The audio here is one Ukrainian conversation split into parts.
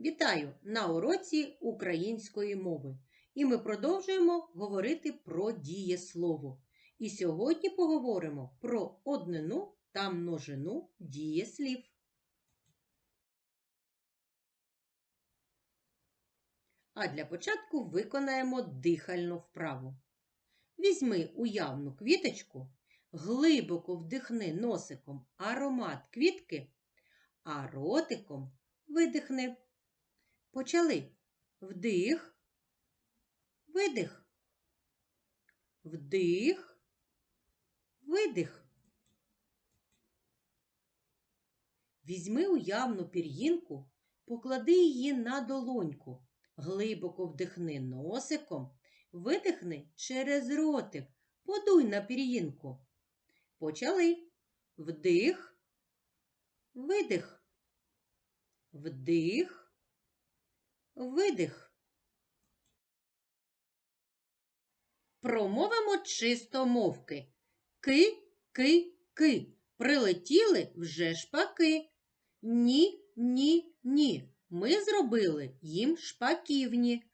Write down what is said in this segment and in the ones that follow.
Вітаю на уроці української мови. І ми продовжуємо говорити про дієслово. І сьогодні поговоримо про однину та множину дієслів. А для початку виконаємо дихальну вправу. Візьми уявну квіточку, глибоко вдихни носиком аромат квітки, а ротиком видихни. Почали. Вдих, видих. Вдих, видих. Візьми уявну пір'їнку, поклади її на долоньку, глибоко вдихни носиком, видихни через ротик, подуй на пір'їнку. Почали. Вдих, видих. Вдих, видих. Промовимо чисто мовки. Ки, ки, ки. Прилетіли вже шпаки. Ні, ні, ні. Ми зробили їм шпаківні.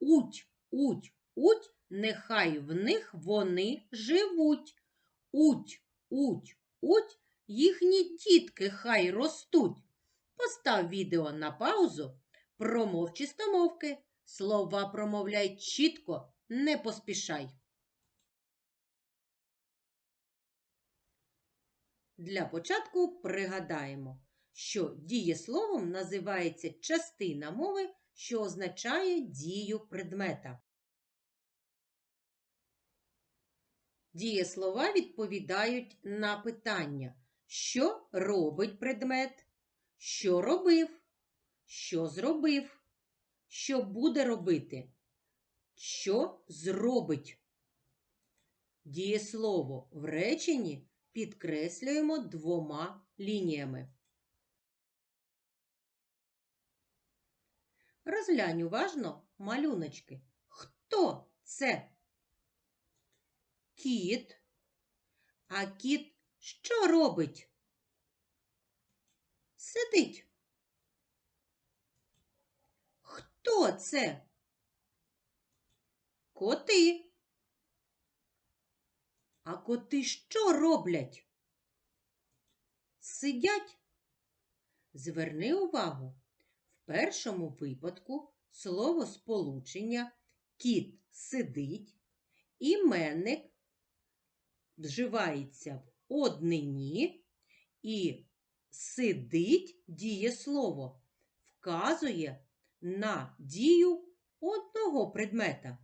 Уть, уть, уть, нехай в них вони живуть. Уть, уть, уть, їхні дітки хай ростуть. Постав відео на паузу, промов чистомовки. Слова промовляй чітко, не поспішай. Для початку пригадаємо, що дієсловом називається частина мови, що означає дію предмета. Дієслова відповідають на питання, що робить предмет, що робив, що зробив, що буде робити, що зробить. Дієслово в реченні підкреслюємо двома лініями. Розглянь уважно малюночки. Хто це? Кіт. А кіт що робить? Сидить. Хто це? Коти. А коти що роблять? Сидять. Зверни увагу. В першому випадку слово сполучення кіт сидить, іменник вживається в однині і сидить дієслово, вказує на дію одного предмета.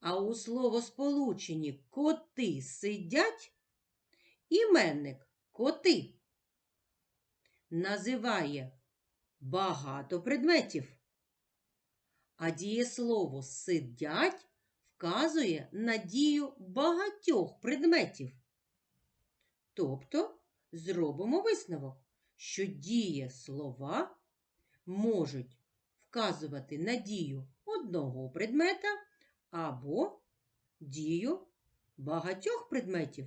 А у словосполученні коти сидять іменник коти називає багато предметів. А дієслово сидять вказує на дію багатьох предметів. Тобто зробимо висновок, що дієслова можуть вказувати на дію одного предмета або дію багатьох предметів,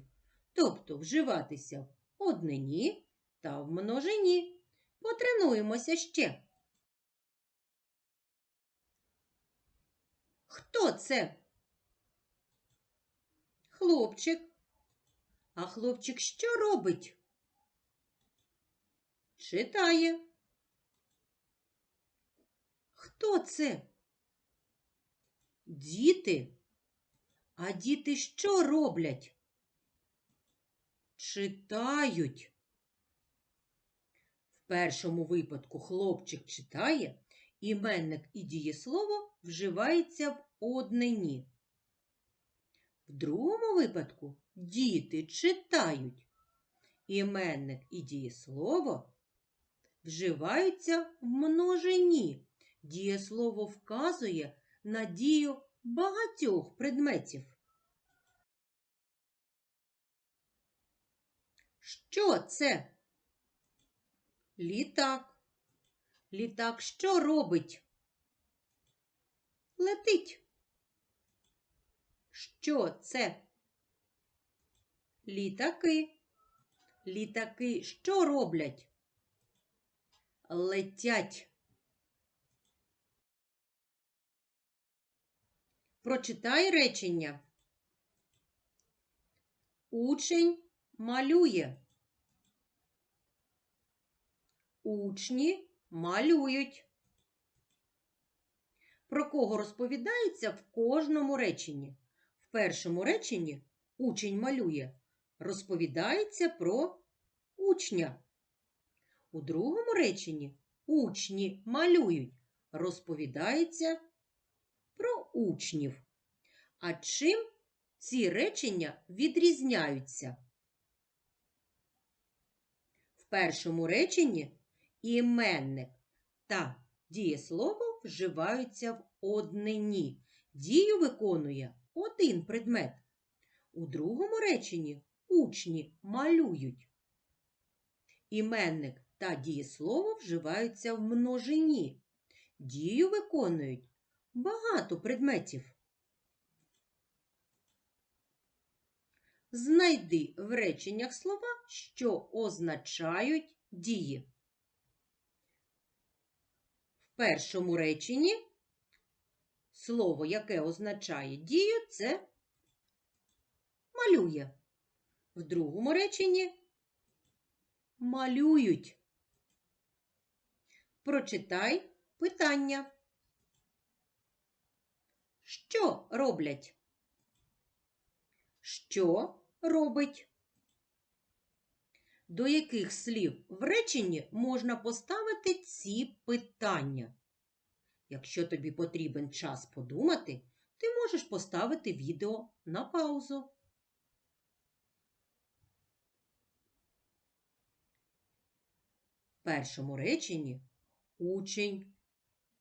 тобто вживатися в однині та в множині. Потренуємося ще. Хто це? Хлопчик. А хлопчик що робить? Читає. Хто це? Діти. А діти що роблять? Читають. В першому випадку хлопчик читає, іменник і дієслово вживається в однині. В другому випадку діти читають. Іменник і дієслово вживаються в множині. Дієслово вказує на дію багатьох предметів. Що це? Літак. Літак що робить? Летить. Що це? Літаки. Літаки що роблять? Летять. Прочитай речення. Учень малює. Учні малюють. Про кого розповідається в кожному реченні? В першому реченні учень малює. Розповідається про учня. У другому реченні учні малюють. Розповідається учнів. А чим ці речення відрізняються? В першому реченні іменник та дієслово вживаються в однині. Дію виконує один предмет. У другому реченні учні малюють. Іменник та дієслово вживаються в множині. Дію виконують багато предметів. Знайди в реченнях слова, що означають дії. В першому реченні слово, яке означає дію, це малює. В другому реченні малюють. Прочитай питання. Що роблять? Що робить? До яких слів в реченні можна поставити ці питання? Якщо тобі потрібен час подумати, ти можеш поставити відео на паузу. В першому реченні учень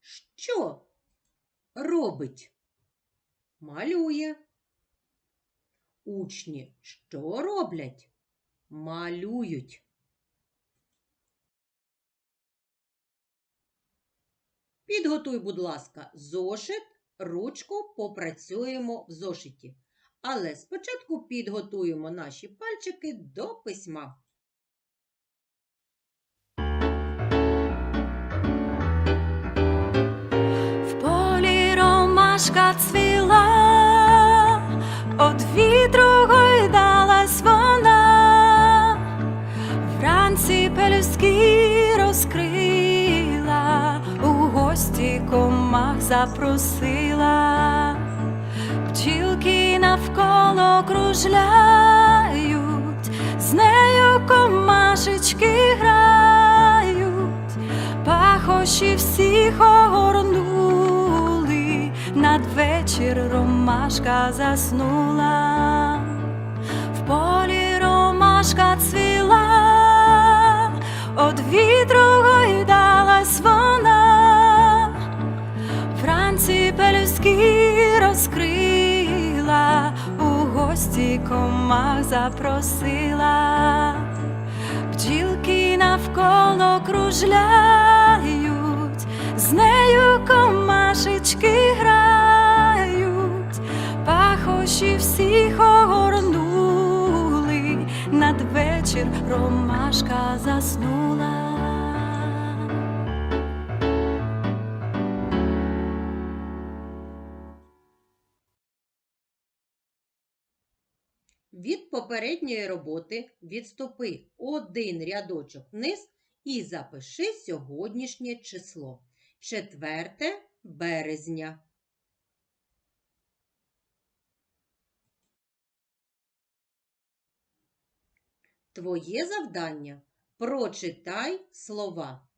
що робить? Малює. Учні що роблять? Малюють. Підготуй, будь ласка, зошит, ручку попрацюємо в зошиті. Але спочатку підготуємо наші пальчики до письма. Ромашка цвіла, од вітру гойдалась вона, вранці пелюстки розкрила, у гості комах запросила, пчілки навколо кружляють, з нею комашечки грають. Пахощі всіх огорнули, надвечір ромашка заснула, в полі ромашка цвіла, од вітру гойдалась вона, вранці пелюстки розкрила, у гості комах запросила. Бджілки навколо кружляють, з нею надвечір ромашка заснула. Від попередньої роботи відступи один рядочок вниз і запиши сьогоднішнє число. 4 березня. Твоє завдання прочитай слова.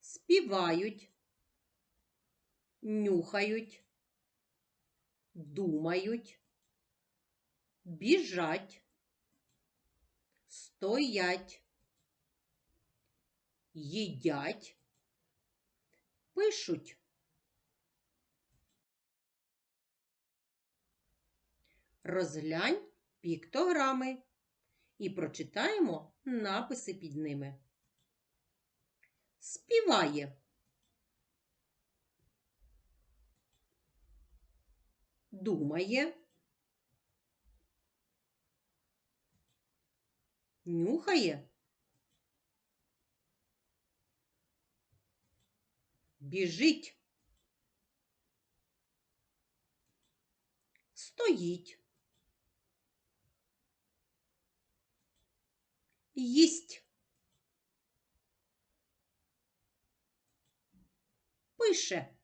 Співають, нюхають, думають біжать, стоять, їдять, пишуть. Розглянь піктограми і прочитаємо написи під ними. Співає. Думає. Нюхає. Біжить. стоїть. Їсть. Пише.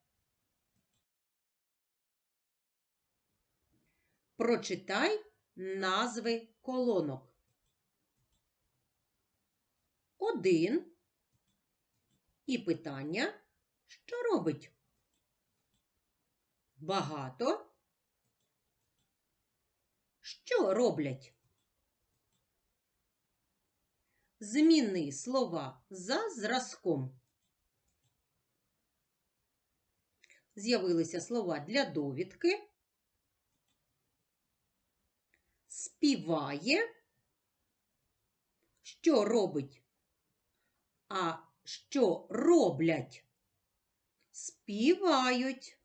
Прочитай назви колонок. Один. І питання, що робить? Багато. Що роблять? Зміни слова за зразком. З'явилися слова для довідки. Співає. Що робить? А що роблять? Співають.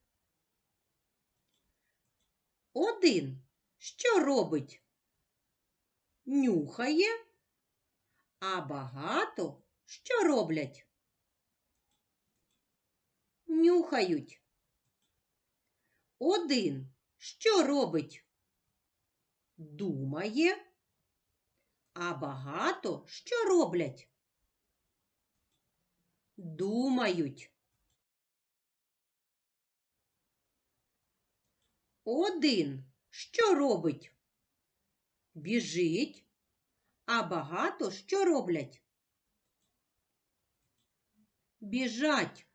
Один. Що робить? Нюхає. А багато що роблять? Нюхають. Один. Що робить? Думає. А багато що роблять? Думають. Один. Що робить? Біжить. А багато що роблять? Біжать.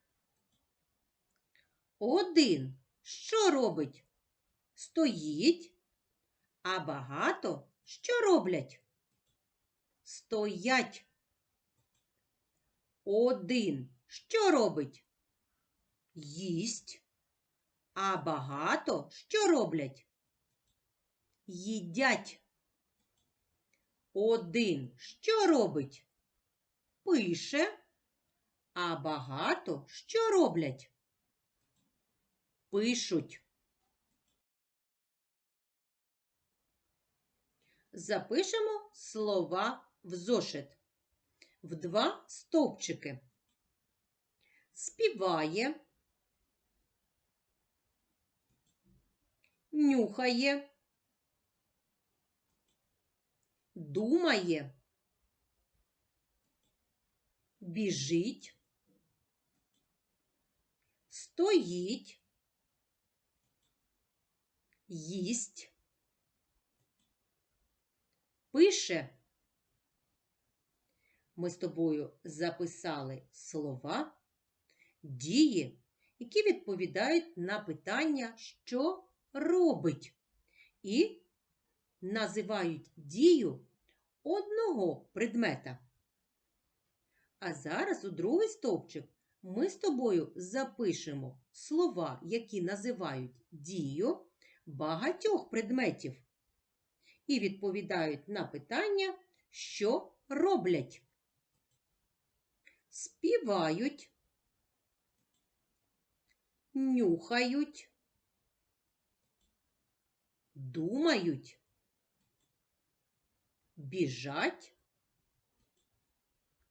Один. Що робить? Стоїть. А багато що роблять? Стоять. Один. Що робить? Їсть. А багато що роблять? Їдять. Один що робить? Пише. А багато що роблять? Пишуть. Запишемо слова в зошит в два стовпчики. Співає, нюхає, думає, біжить, стоїть, їсть, пише. Ми з тобою записали слова, дії, які відповідають на питання, що робить, і називають дію одного предмета. А зараз у другий стовпчик ми з тобою запишемо слова, які називають дію багатьох предметів і відповідають на питання, що роблять. Співають, нюхають, думають, біжать,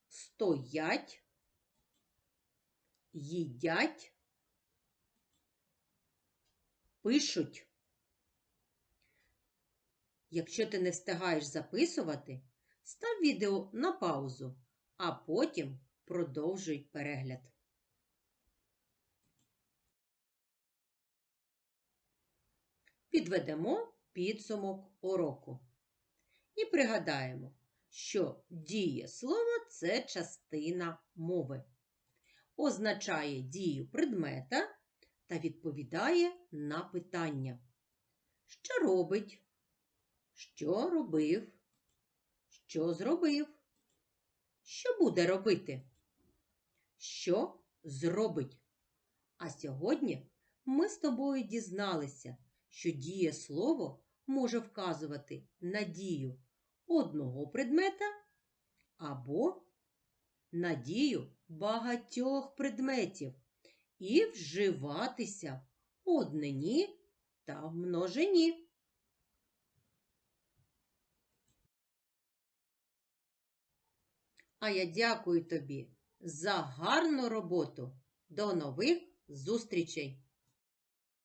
стоять, їдять, пишуть. Якщо ти не встигаєш записувати, став відео на паузу, а потім продовжуй перегляд. Підведемо підсумок уроку. І пригадаємо, що дієслово – це частина мови. Означає дію предмета та відповідає на питання. Що робить? Що робив? Що зробив? Що буде робити? Що зробить? А сьогодні ми з тобою дізналися, що дієслово може вказувати на дію одного предмета або на дію багатьох предметів і вживатися однині та в множині. А я дякую тобі за гарну роботу. До нових зустрічей!